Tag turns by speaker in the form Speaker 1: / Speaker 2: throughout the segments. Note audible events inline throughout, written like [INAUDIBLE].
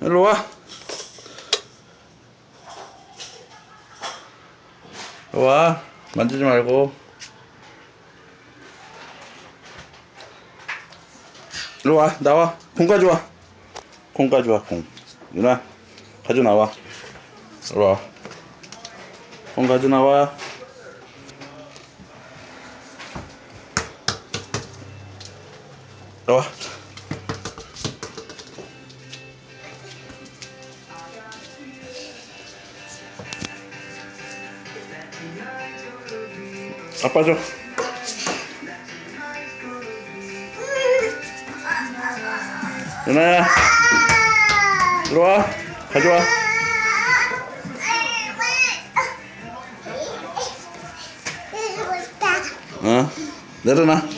Speaker 1: 일로 와. 일로 와. 만지지 말고. 일로 와. 나와. 공 가져와. 공 가져와. 공. 유나. 가져 나와. 일로 와. 공 가져 나와. 나와. 아빠 줘. 유나야. 이리 와. 가져와. 어. 내려놔.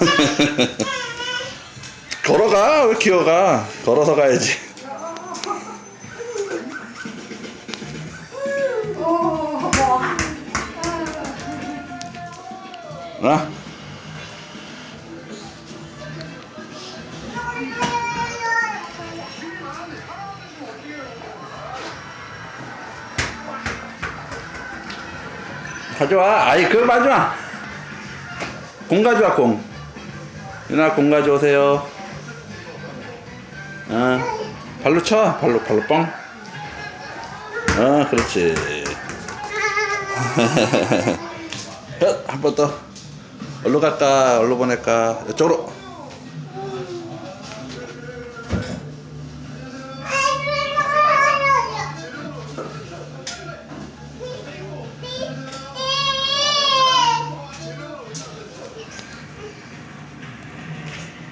Speaker 1: [LAUGHS] 걸어가. 왜 기어가? 걸어서 가야지. 나. 가져와. 아이, 그거 마지마. 공 가져와, 공. 유나, 공 가져오세요. 어, 발로 쳐. 발로, 발로 뻥. 어, 그렇지. [LAUGHS] 한 번 더. 어디로 갈까? 어디로 보낼까? 이쪽으로.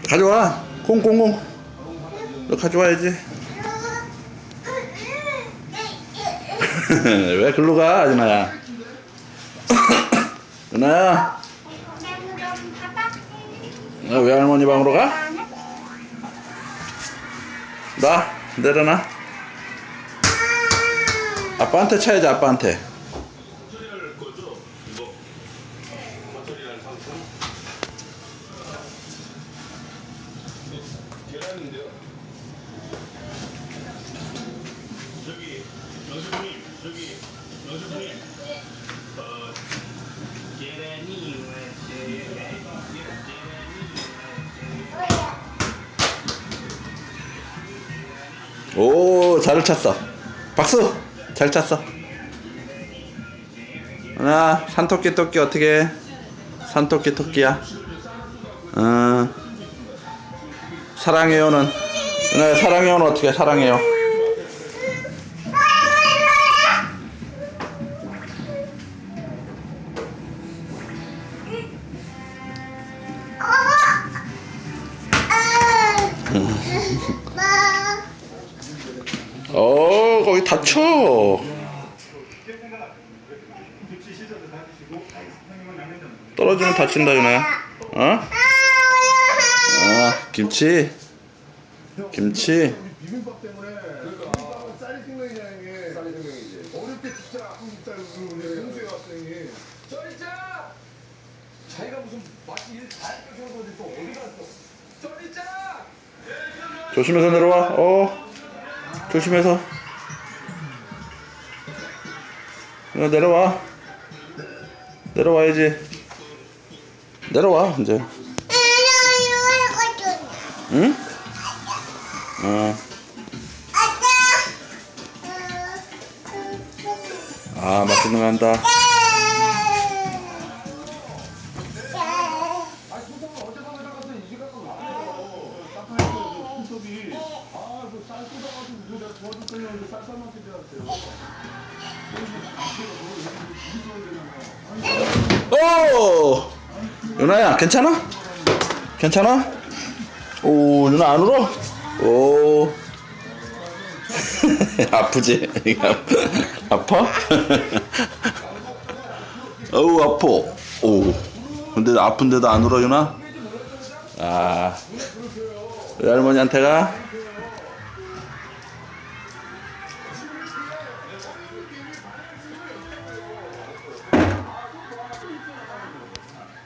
Speaker 1: 가져와. 콩콩콩. 너 가져와야지. [LAUGHS] 왜 글로 가, 유나야? 유나야, 너 왜 할머니 방으로 가? 나, 내려놔. 아빠한테 쳐야지, 아빠한테.
Speaker 2: 저기 여주님 저기 여주님 어 계란이
Speaker 1: 오, 잘 찼어. 박수! 잘 찼어. 하나, 산토끼 토끼 어떻게 해? 산토끼 토끼야. 어, 사랑해요는, 네, 사랑해요는 어떻게 해? 사랑해요. 어, 거기 다쳐. 떨어지면 다친다, 유나야. 어? 아, 김치? 김치?
Speaker 3: 비빔밥 때문에 그러니까 쌀이 생명이잖아 이게 쌀이 생명이지 어렵게 진짜 한국 쌀 그러는데 홍수에 왔어 형이 쩔이자 자기가 무슨 맛이 일 잘했다 생각하는데 또 어디 갔어 쩔이자
Speaker 1: 조심해서 내려와. 어. 조심해서. 야, 내려와. 내려와야지. 내려와, 이제. 응? 어. 아, 맛있는 거 한다. 오! 유나야, 괜찮아? 괜찮아? 오, 유나 안 울어? 오. [LAUGHS] 아프지? [LAUGHS] 아파? [LAUGHS] 어우, 아파. 오. 근데 아픈데도 안 울어, 유나? 아, 외할머니한테 가?